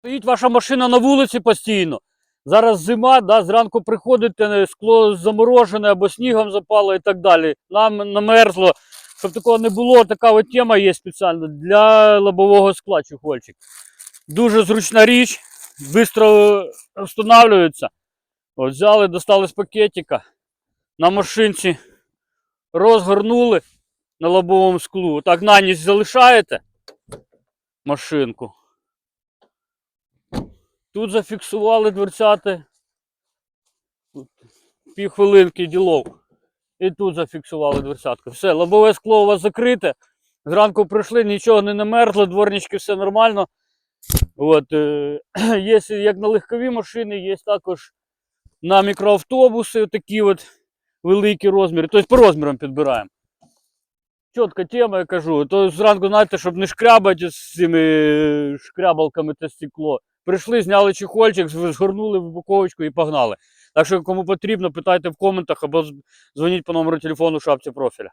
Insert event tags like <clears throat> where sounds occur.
Стоїть ваша машина на вулиці постійно. Зараз зима, да, зранку приходите, е, скло заморожене або снігом запало і так далі. Нам намерзло. Щоб такого не було, така от тема є спеціальна для лобового скла чехольчик. Дуже зручна річ, швидко встановлюється. От взяли, достали з пакетика, на машинці розгорнули на лобовому склу. Так на ніч залишаєте машинку. Тут зафіксували дверцяти. Півхвилинки ділов. І тут зафіксували дверцятку. Все, лобове скло у вас закрите. Зранку прийшли, нічого не намерзло, дворнички, все нормально. От, е, <clears throat> є як на легкові машини, є також на мікроавтобуси такі от великі розміри. Тобто по розмірам підбираємо. Чітка тема, я кажу. То зранку, знаєте, щоб не шкрябати з цими шкрябалками та стекло. Прийшли, зняли чехольчик, згорнули в упаковочку і погнали. Так що, кому потрібно, питайте в коментах або дзвоніть по номеру телефону шапці профіля.